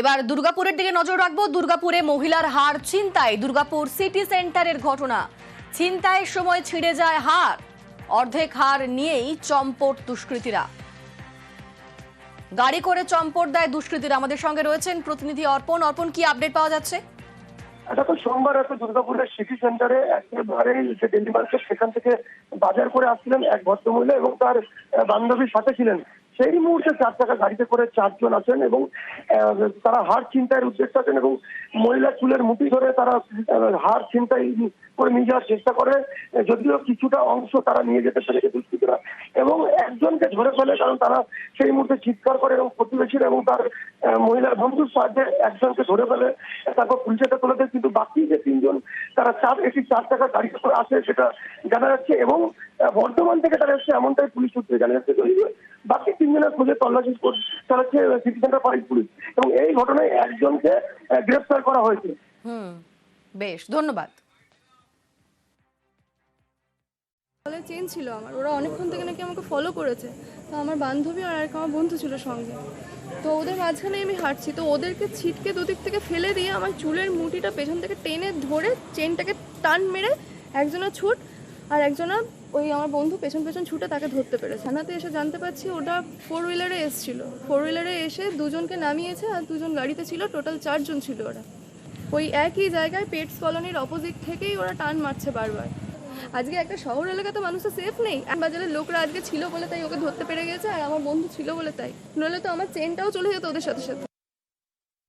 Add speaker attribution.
Speaker 1: এবার দুর্গাপুরের দিকে নজর রাখব। দুর্গাপুরে মহিলার হার ছিনতাই, দুর্গাপুর সিটি সেন্টারের ঘটনা। ছিনতাইয়ের সময় ছিঁড়ে যায় হার। অর্ধেক হার নিয়েই চম্পট দুষ্কৃতীরা। গাড়ি করে চম্পট দেয় দুষ্কৃতীরা। আমাদের সঙ্গে রয়েছেন প্রতিনিধি অর্পণ। অর্পণ, কি আপডেট পাওয়া যাচ্ছে?
Speaker 2: এটা তো সোমবার রাতে দুর্গাপুরের সিটি সেন্টারে একেবারে যে ডেলি সেখান থেকে বাজার করে আসছিলেন এক ভদ্রমহিলা এবং তার বান্ধবীর সাথে ছিলেন সেই মুহূর্তে চার চাকা গাড়িতে করে চারজন আছেন এবং তারা হার ছিনতাইয়ের উদ্দেশ্যে আছেন এবং মহিলা চুলের মুঠি ধরে তারা হার ছিনতাই করে নিয়ে যাওয়ার চেষ্টা করে। যদিও কিছুটা অংশ তারা নিয়ে যেতে পেরেছে দুষ্কৃতীরা। এবং একজনকে ধরে ফেলে কারণ তারা সেই মুহূর্তে চিৎকার করে এবং প্রতিবেশীরা এবং তার মহিলার বন্ধুর সাহায্যে একজনকে ধরে ফেলে, তারপর পুলিশের তুলে দেয়। কিন্তু বাকি যে তিনজন, তারা চার, একটি চার টাকা গাড়িতে করে আসে সেটা জানা যাচ্ছে এবং বর্ধমান থেকে তারা এসছে এমনটাই পুলিশ সূত্রে জানা যাচ্ছে। বাকি তিনজনের খোঁজে তল্লাশি চালাচ্ছে সিটি সেন্টার পাড়ির পুলিশ। এবং এই ঘটনায় একজনকে আহ, গ্রেফতার করা হয়েছে।
Speaker 1: হুম বেশ ধন্যবাদ।
Speaker 3: কলের চেন ছিল আমার। ওরা অনেকক্ষণ থেকে নাকি আমাকে ফলো করেছে। তো আমার বান্ধবী আর এক আমার বন্ধু ছিল সঙ্গে। তো ওদের মাঝখানে আমি হাঁটছি। তো ওদেরকে ছিটকে দুদিক থেকে ফেলে দিয়ে আমার চুলের মুঠিটা পেছন থেকে টেনে ধরে চেনটাকে টান মেরে একজনা ছুট আর একজনা ওই আমার বন্ধু পেছন পেছন ছুটে তাকে ধরতে পেরেছে। থানাতে এসে জানতে পারছি ওটা ফোর হুইলারে এসছিল। ফোর হুইলারে এসে দুজনকে নামিয়েছে আর দুজন গাড়িতে ছিল টোটাল চারজন ছিল ওরা। ওই একই জায়গায় পেটস কলোনির অপোজিট থেকেই ওরা টান মারছে বারবার। আজকে একটা শহর এলাকা এলাকাতে মানুষের সেফ নেই। বাজারের লোকরা আজকে ছিল বলে তাই ওকে ধরতে পেরে গেছে আর আমার বন্ধু ছিল বলে তাই। নইলে তো আমার চেনটাও চলে যেত ওদের সাথে সাথে।